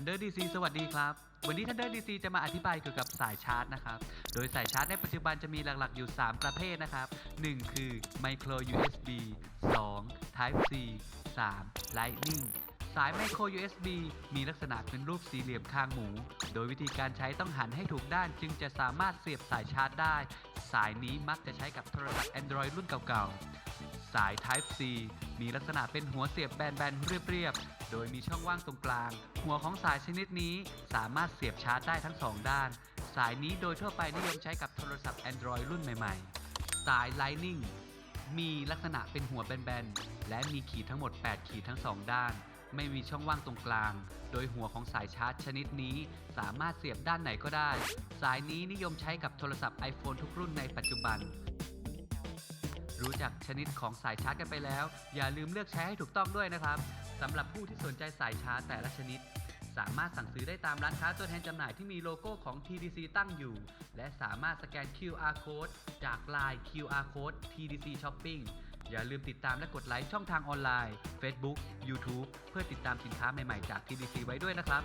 Thunder DC สวัสดีครับ วันนี้ Thunder DC จะมาอธิบายเกี่ยวกับสายชาร์จนะครับ โดยสายชาร์จในปัจจุบันจะมีหลักๆอยู่ 3 ประเภทนะครับ 1 คือ Micro USB 2 Type C 3 Lightning สาย Micro USB มีลักษณะเป็นรูปสี่เหลี่ยมคางหมู โดยวิธีการใช้ต้องหันให้ถูกด้านจึงจะสามารถเสียบสายชาร์จได้ สายนี้มักจะใช้กับโทรศัพท์ Android รุ่นเก่าๆ สาย Type C มีลักษณะเป็นหัวเสียบแบนๆ เรียบๆ โดยมีช่องว่างตรงกลาง หัวของสายชนิดนี้สามารถเสียบชาร์จได้ทั้งสองด้าน สายนี้โดยทั่วไปนิยมใช้กับโทรศัพท์ Android รุ่นใหม่ๆ สาย Lightning มีลักษณะเป็นหัวแบนๆ และมีขีดทั้งหมด 8 ขีดทั้งสองด้าน ไม่มีช่องว่างตรงกลาง โดยหัวของสายชาร์จชนิดนี้ สามารถเสียบด้านไหนก็ได้ สายนี้นิยมใช้กับโทรศัพท์ iPhone ทุกรุ่นในปัจจุบัน รู้จักชนิดของสายชาร์จกันไปแล้ว อย่าลืมเลือกใช้ให้ถูกต้องด้วยนะครับสำหรับผู้ที่สนใจสายชาร์จแต่ละชนิด สามารถสั่งซื้อได้ตามร้านค้าตัวแทนจำหน่ายที่มีโลโก้ของ TDC ตั้งอยู่ และสามารถสแกน QR Code จาก Line QR Code TDC Shopping อย่าลืมติดตามและกดไลค์ช่องทางออนไลน์ Facebook YouTube เพื่อติดตามสินค้าใหม่ ๆ จาก TDC ไว้ด้วยนะครับ